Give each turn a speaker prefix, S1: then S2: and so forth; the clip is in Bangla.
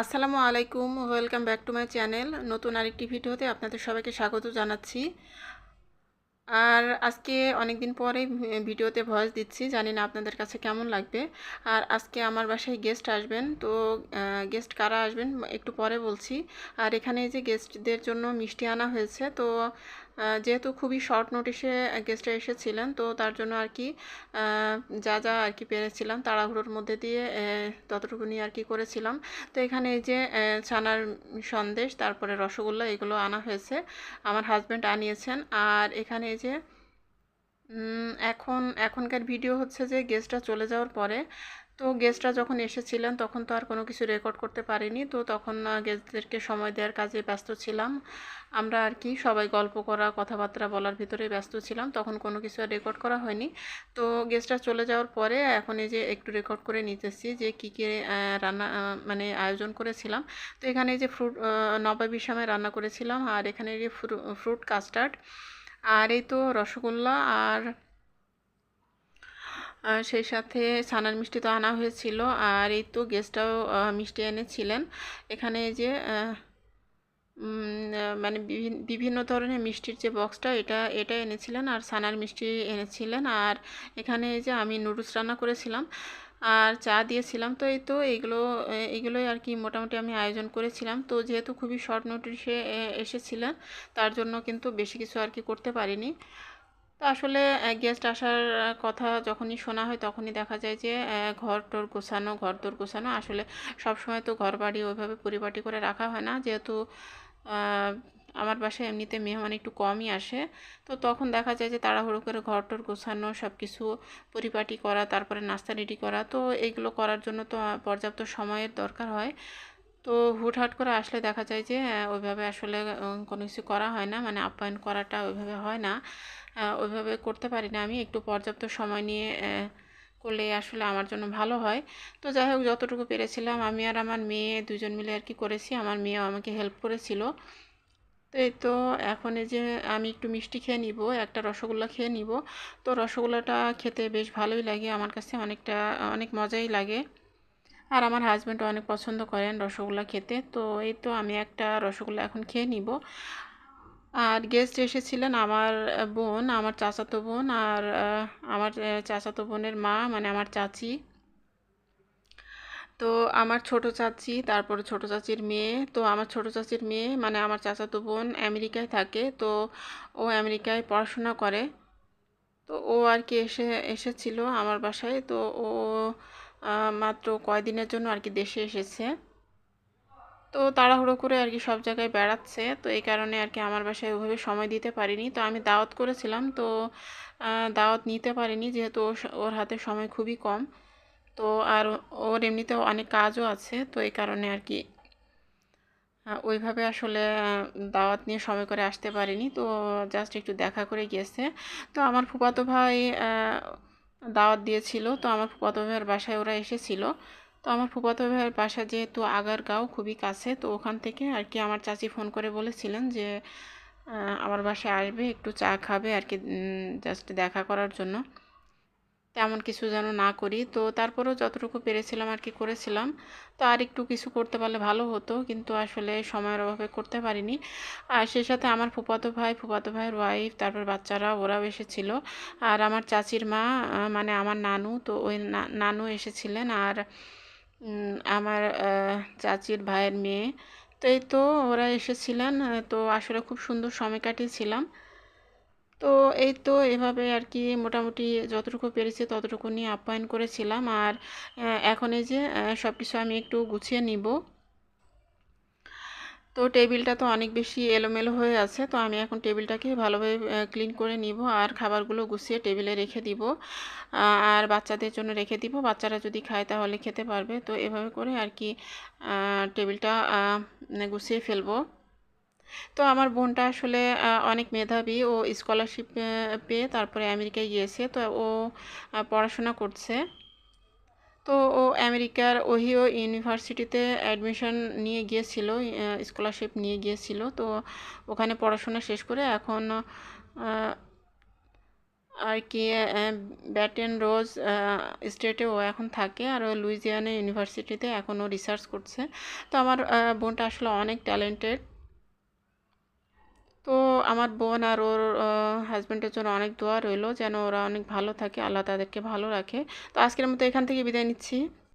S1: আসসালামু আলাইকুম, welcome back to my channel. নতুন আরেকটি ভিডিওতে আপনাদের সবাইকে স্বাগত জানাচ্ছি। আর আজকে অনেক দিন পরে ভিডিওতে ভয়েস দিচ্ছি, জানি না আপনাদের কাছে কেমন লাগবে। আর আজকে আমার বাসায় গেস্ট আসবেন, তো গেস্ট কারা আসবেন একটু পরে বলছি। আর এখানে যে গেস্টদের জন্য মিষ্টি আনা হয়েছে, তো যেহেতু খুবই শর্ট নোটিশে গেস্টরা এসেছিলেন, তো তার জন্য আর কি যা যা আর কি পেরেছিলাম তাড়াহুড়োর মধ্যে দিয়ে ততটুকুনি আর কি করেছিলাম। তো এখানে এই যে ছানার সন্দেশ, তারপরে রসগোল্লা, এগুলো আনা হয়েছে, আমার হাজব্যান্ড আনিয়েছেন। আর এখানে এই যে এখন, এখনকার ভিডিও হচ্ছে যে গেস্টরা চলে যাওয়ার পরে তো গেস্টরা যখন এসেছিলেন, তখন তো আর কোনো কিছু রেকর্ড করতে পারিনি। তো তখন গেস্টদেরকে সময় দেওয়ার কাজে ব্যস্ত ছিলাম। আমরা আর কি সবাই গল্প করা, কথাবার্তা বলার ভিতরে ব্যস্ত ছিলাম। তখন কোনো কিছু আর রেকর্ড করা হয়নি। তো গেস্টরা চলে যাওয়ার পরে এখন এই যে একটু রেকর্ড করে নিতেছি যে কী কী রান্না মানে আয়োজন করেছিলাম। তো এখানে যে ফ্রুট নবাবি সময় রান্না করেছিলাম। আর এখানে যে ফ্রুট কাস্টার্ড আর এই তো রসগোল্লা আর সেই সাথে ছানার মিষ্টি তো আনা হয়েছিল, আর এই তো গেস্টটাও মিষ্টি এনেছিলেন। এখানে যে মানে বিভিন্ন ধরনের মিষ্টির যে বক্সটা, এটা এটা এনেছিলেন আর ছানার মিষ্টি এনেছিলেন। আর এখানে এই যে আমি নুডলস রান্না করেছিলাম, আর চা দিয়েছিলাম। তো এই তো এইগুলো এইগুলোই আর কি মোটামুটি আমি আয়োজন করেছিলাম। তো যেহেতু খুবই শর্ট নোটিশে এসেছিলেন, তার জন্য কিন্তু বেশি কিছু আর কি করতে পারিনি। তো আসলে গেস্ট আসার কথা যখনই শোনা হয় তখনই দেখা যায় যে ঘর টর গোছানো ঘর দোর গোছানো আসলে সবসময় তো ঘর বাড়ি ওইভাবে পরিপাটি করে রাখা হয় না। যেহেতু আমার বাসায় এমনিতে মেহমান একটু কমই আসে। তো তখন দেখা যায় যে, তাড়াহুড়ো করে ঘর টর গোছানো সব কিছু পরিপাটি করা, তারপরে নাস্তা রেডি করা। তো এইগুলো করার জন্য তো পর্যাপ্ত সময়ের দরকার হয়। তো হুটহাট করে আসলে দেখা যায় যে ওইভাবে আসলে কোনো কিছু করা হয় না। মানে আপ্যায়ন করাটা ওইভাবে হয় না। ওইভাবে করতে পারি না আমি। একটু পর্যাপ্ত সময় নিয়ে করলে আসলে আমার জন্য ভালো হয়। তো যাই হোক, যতটুকু পেরেছিলাম, আমি আর আমার মেয়ে দুজন মিলে আর কি করেছি। আমার মেয়েও আমাকে হেল্প করেছিল। তো এই তো, এখন এই যে আমি একটু মিষ্টি খেয়ে নিব, একটা রসগোল্লা খেয়ে নিব। তো রসগোল্লাটা খেতে বেশ ভালোই লাগে, আমার কাছে অনেকটা, অনেক মজাই লাগে। আর আমার হাজব্যান্ডও অনেক পছন্দ করেন রসগোল্লা খেতে। তো এই তো, আমি একটা রসগোল্লা এখন খেয়ে নিব। আর গেস্ট এসেছিলেন আমার বোন, আমার চাচাতো বোন আর আমার চাচাতো বোনের মা মানে আমার চাচি। তো আমার ছোট চাচি, তারপর ছোট চাচির মেয়ে। তো আমার ছোট চাচির মেয়ে মানে আমার চাচাতো বোন আমেরিকায় থাকে। তো ও আমেরিকায় পড়াশোনা করে। তো ও আর কি এসে, এসেছিল আমার বাসায়। তো ও মাত্র কয়দিনের জন্য আর কি দেশে এসেছে। তো তাড়াহুড়ো করে আর কি সব জায়গায় বেড়াচ্ছে। তো এই কারণে আর কি আমার বাসায় ওইভাবে সময় দিতে পারিনি। তো আমি দাওয়াত করেছিলাম। তো দাওয়াত নিতে পারিনি যেহেতু ওর হাতে সময় খুবই কম। তো আর ওর এমনিতেও অনেক কাজও আছে। তো এই কারণে আর কি ওইভাবে আসলে দাওয়াত নিয়ে সময় করে আসতে পারিনি। তো জাস্ট একটু দেখা করে গিয়েছে। তো আমার ফুপাতো ভাই দাওয়াত দিয়েছিল। তো আমার ফুপাতো ভাইয়ের বাসায় ওরা এসেছিল। তো আমার ফুফাতো ভাইয়ের বাসা যেহেতু আগারগাঁও, খুবই কাছে, তো ওখান থেকে আর কি আমার চাচি ফোন করে বলেছিলেন যে আমার বাসায় আসবে, একটু চা খাবে আর কি জাস্ট দেখা করার জন্য। তেমন কিছু যেন না করি, তো তারপরেও যতটুকু পেরেছিলাম আর কি করেছিলাম। তো আর একটু কিছু করতে পারলে ভালো হতো, কিন্তু আসলে সময়ের অভাবে করতে পারিনি। আর সেই সাথে আমার ফুপাতো ভাই ফুপাতো ভাইয়ের ওয়াইফ তারপর বাচ্চারা, ওরাও এসেছিল। আর আমার চাচির মা মানে আমার নানু, তো ওই নানু এসেছিলেন। আর আমার চাচির ভাইয়ের মেয়ে। তো এই তো ওরা এসেছিলেন তো আসলে খুব সুন্দর সময় কাটিয়েছিলাম। তো এই তো এভাবে আর কি মোটামুটি যতটুকু পেরেছি ততটুকু নিয়ে আপ্যায়ন করেছিলাম। আর এখন এই যে সব কিছু আমি একটু গুছিয়ে নিব। তো টেবিলটা তো অনেক বেশি এলোমেলো হয়ে আছে, তো আমি এখন টেবিলটাকে ভালোভাবে ক্লিন করে নিব আর খাবারগুলো গুছিয়ে টেবিলে রেখে দিব। আর বাচ্চাদের জন্য রেখে দিব, বাচ্চারা যদি খায় তাহলে খেতে পারবে। তো এভাবে করে আর কি টেবিলটা গুছিয়ে ফেলব। তো আমার বোনটা আসলে অনেক মেধাবী, ও স্কলারশিপ পেয়ে তারপরে আমেরিকায় গিয়েছে, তো ও পড়াশোনা করছে। তো ও আমেরিকার ওহিও ইউনিভার্সিটিতে অ্যাডমিশন নিয়ে গিয়েছিল স্কলারশিপ নিয়ে গিয়েছিল। তো ওখানে পড়াশোনা শেষ করে এখন আর কি ব্যাটেন রোজ স্টেটে ও এখন থাকে। আর লুইজিয়ানা ইউনিভার্সিটিতে এখন ও রিসার্চ করছে। তো আমার বোনটা আসলে অনেক ট্যালেন্টেড। তো আমার বোন আর ওর হাজব্যান্ডের জন্য অনেক দোয়া রইল যেন ওরা অনেক ভালো থাকে, আল্লাহ তাদেরকে ভালো রাখে। তো আজকের মতো এখান থেকে বিদায় নিচ্ছি।